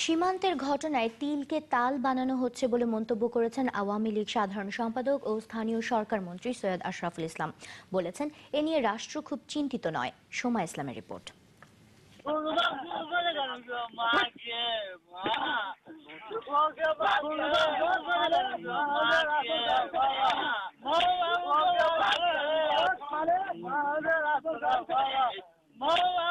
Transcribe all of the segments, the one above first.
সীমান্তের ঘটনায় তিলকে তাল বানানো হচ্ছে বলে মন্তব্য করেছেন আওয়ামী লীগ সাধারণ সম্পাদক ও স্থানীয় সরকার মন্ত্রী সৈয়দ আশরাফুল ইসলাম বলেছেন এ নিয়ে রাষ্ট্র খুব চিন্তিত নয় সোমা ইসলামের রিপোর্ট चलो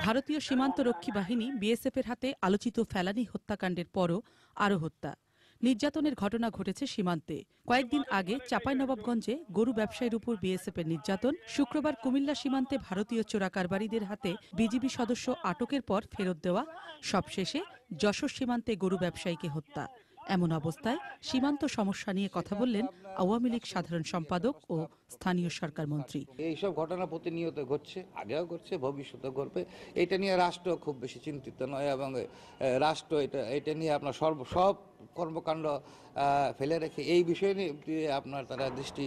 ভারতীয় সীমান্ত রক্ষী বাহিনী বিএসএফ এর হাতে আলোচিত ফেলানি হত্যাকাণ্ডের পরও আরও হত্যা। নির্যাতনের ঘটনা ঘটেছে সীমান্তে। কয়েকদিন আগে চাঁপাইনবাবগঞ্জে গরু ব্যবসায়ীর উপর বিএসএফ এর নির্যাতন, শুক্রবার কুমিল্লা সীমান্তে ভারতীয় চোরাকারবারীদের হাতে বিজিবি সদস্য আটকের পর ফেরত দেওয়া, সবশেষে যশোর সীমান্তে গরু ব্যবসায়ীকে হত্যা। এমন অবস্থায় সীমান্ত সমস্যা নিয়ে কথা বললেন আওয়ামী লীগ সাধারণ সম্পাদক ও স্থানীয় সরকার মন্ত্রী। এইসব ঘটনা প্রতিনিয়ত ঘটছে, আগেও ঘটছে ভবিষ্যতে ঘটবে। এটা নিয়ে রাষ্ট্র খুব বেশি চিন্তিত নয় এবং রাষ্ট্র এটা এটা নিয়ে আপনার সর্ব, সব কর্মকাণ্ড ফেলে রেখে এই বিষয় নিয়ে আপনার তারা দৃষ্টি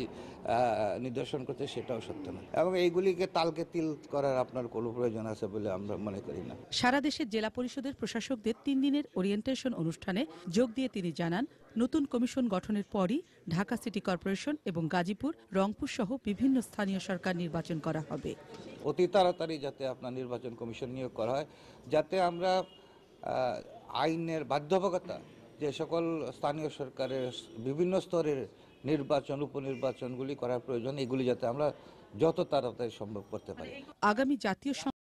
নিদর্শন করছে সেটাও সত্য নয় এবং এইগুলিকে তালকে তিল করার আপনার কোনো প্রয়োজন আছে বলে আমরা মনে করি না। সারা দেশের জেলা পরিষদের প্রশাসকদের তিন দিনের ওরিয়েন্টেশন অনুষ্ঠানে যোগ দিয়ে তিনি জানান নতুন কমিশন গঠনের পরই ঢাকা সিটি কর্পোরেশন এবং গাজীপুর রংপুর সহ বিভিন্ন স্থানীয় সরকার নির্বাচন করা হবে। অতি তাড়াতাড়ি যাতে আপনার নির্বাচন কমিশন নিয়োগ করা হয় যাতে আমরা আইনের বাধ্যবাধকতা যে সকল স্থানীয় সরকারের বিভিন্ন স্তরের নির্বাচন, উপনির্বাচনগুলি করার প্রয়োজন, এগুলি যাতে আমরা যত তাড়াতাড়ি সম্ভব করতে পারি। আগামী জাতীয়